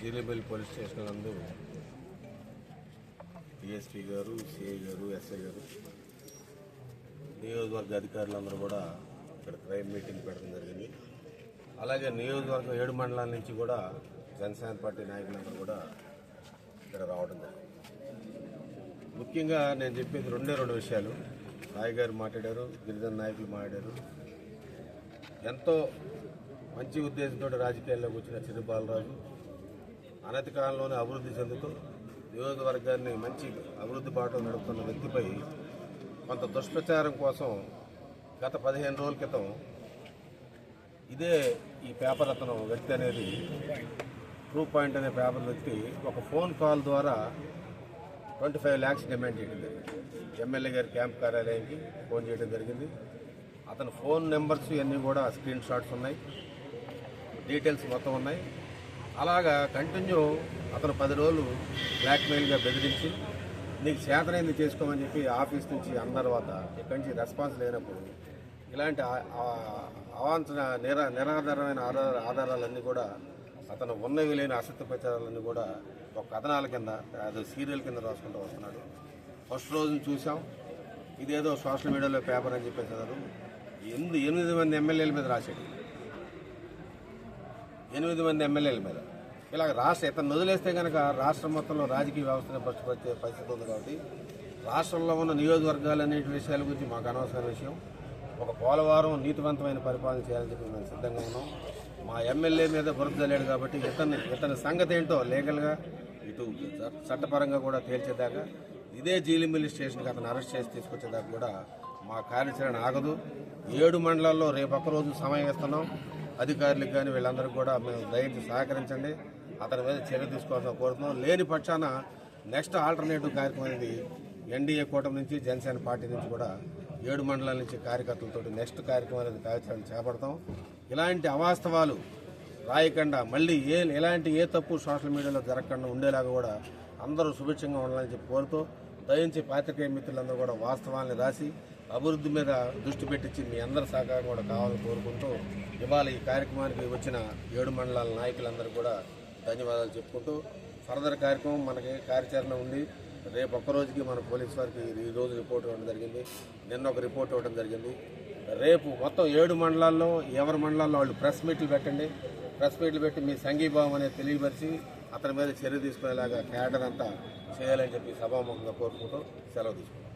జీలిబెల్ police station నందు DSP గారు CI గారు ఎస్ఐ గారు నియోజకవర్గ అధికారులందరూ కూడా ఇక్కడ క్రైమ్ మీటింగ్ పెట్టడం జరిగింది. అలాగే నియోజకవర్గం ఏడు మండలాల నుంచి కూడా జనసేన పార్టీ నాయకులందరూ కూడా ఇక్కడ రావడం జరిగింది. ముఖ్యంగా నేను చెప్పేది రెండే రెండు విషయాలు. రాయ్ గారు మాట్లాడారు గిరిజన నాయకులు మాట్లాడారు. ఎంతో మంచి ఉద్దేశంతో రాజకీయాల్లోకి వచ్చిన చిరు బాలరాజు అనతి కాలంలోనే అభివృద్ధి చెందుతూ నియోజకవర్గాన్ని మంచి అభివృద్ధి బాటలో నడుపుతున్న వ్యక్తిపై కొంత దుష్ప్రచారం కోసం గత పదిహేను రోజుల క్రితం ఇదే ఈ పేపర్ అతను వ్యక్తి అనేది ట్రూ పాయింట్ అనే పేపర్ వ్యక్తి ఒక ఫోన్ కాల్ ద్వారా ట్వంటీ ఫైవ్ ల్యాక్స్ డిమాండ్ చేయడం జరిగింది. ఎమ్మెల్యే గారి క్యాంప్ కార్యాలయానికి ఫోన్ చేయడం జరిగింది. అతని ఫోన్ నెంబర్స్ ఇవన్నీ కూడా స్క్రీన్ షాట్స్ ఉన్నాయి. డీటెయిల్స్ మొత్తం ఉన్నాయి. అలాగా కంటిన్యూ అతను పది రోజులు బ్లాక్మెయిల్గా బెదిరించి నీకు చేతనైంది చేసుకోమని చెప్పి ఆఫీస్ నుంచి అన్న తర్వాత ఇక్కడి నుంచి రెస్పాన్స్ లేనప్పుడు ఇలాంటి అవాంఛన నిరా నిరాధారమైన ఆధార ఆధారాలన్నీ కూడా అతను ఉన్నవి లేని అసత్య ప్రచారాలన్నీ కూడా ఒక కథనాల కింద అది సీరియల్ కింద రాసుకుంటూ వస్తున్నాడు. ఫస్ట్ రోజును చూసాం ఇదేదో సోషల్ మీడియాలో పేపర్ అని చెప్పేసారు ఎనిమిది ఎనిమిది మంది ఎమ్మెల్యేల మీద రాశాడు. ఎనిమిది మంది ఎమ్మెల్యేల మీద. ఇలా రాష్ట్ర ఇతను వదిలేస్తే కనుక రాష్ట్రం మొత్తంలో రాజకీయ వ్యవస్థను పట్టుకొచ్చే పరిస్థితి ఉంది కాబట్టి రాష్ట్రంలో ఉన్న నియోజకవర్గాలు విషయాల గురించి మాకు అనవసరమైన విషయం. ఒక పోలవరం నీతివంతమైన పరిపాలన చేయాలని చెప్పి మేము సిద్ధంగా ఉన్నాం. మా ఎమ్మెల్యే మీద బురద కాబట్టి ఇతని ఇతని సంగతి ఏంటో లీగల్గా ఇటు చట్టపరంగా కూడా తేల్చేదాకా ఇదే జీలిమిల్లి స్టేషన్కి అతను అరెస్ట్ చేసి తీసుకొచ్చేదాకా కూడా మా కార్యాచరణ ఆగదు. ఏడు మండలాల్లో రేపక్క రోజు సమయం ఇస్తున్నాం. అధికారులకు కానీ వీళ్ళందరికీ కూడా మేము దయచేసి సహకరించండి. అతని మీద చర్య తీసుకోవాల్సిన కోరుతున్నాం. లేని పక్షాన నెక్స్ట్ ఆల్టర్నేటివ్ కార్యక్రమం అనేది ఎన్డీఏ కూటమి నుంచి జనసేన పార్టీ నుంచి కూడా ఏడు మండలాల నుంచి కార్యకర్తలతో నెక్స్ట్ కార్యక్రమం అనేది కార్యాచరణ చేపడతాం. ఇలాంటి అవాస్తవాలు రాయకుండా మళ్ళీ ఏ ఎలాంటి ఏ తప్పు సోషల్ మీడియాలో జరగకుండా ఉండేలాగా కూడా అందరూ శుభేచ్ఛంగా ఉండాలని చెప్పి కోరుతూ దయించి పాత్రికేయ మిత్రులందరూ కూడా వాస్తవాన్ని రాసి అభివృద్ధి మీద దృష్టి పెట్టించి మీ అందరి సహకారం కూడా కావాలని కోరుకుంటూ ఇవాళ ఈ కార్యక్రమానికి వచ్చిన ఏడు మండలాల నాయకులందరూ కూడా ధన్యవాదాలు చెప్పుకుంటూ ఫర్దర్ కార్యక్రమం మనకి కార్యాచరణ ఉంది. రేపు ఒక్క రోజుకి మన పోలీస్ వారికి ఈ రోజు రిపోర్ట్ ఇవ్వడం జరిగింది. నిన్న ఒక రిపోర్ట్ ఇవ్వడం జరిగింది. రేపు మొత్తం ఏడు మండలాల్లో ఎవరి మండలాల్లో వాళ్ళు ప్రెస్ మీట్లు పెట్టండి. ప్రెస్ మీట్లు పెట్టి మీ సంఘీభావం అనేది తెలియపరిచి అతని మీద చర్య తీసుకునేలాగా క్యాడర్ అంతా చేయాలని చెప్పి సభాముఖంగా కోరుకుంటూ సెలవు తీసుకుంటాం.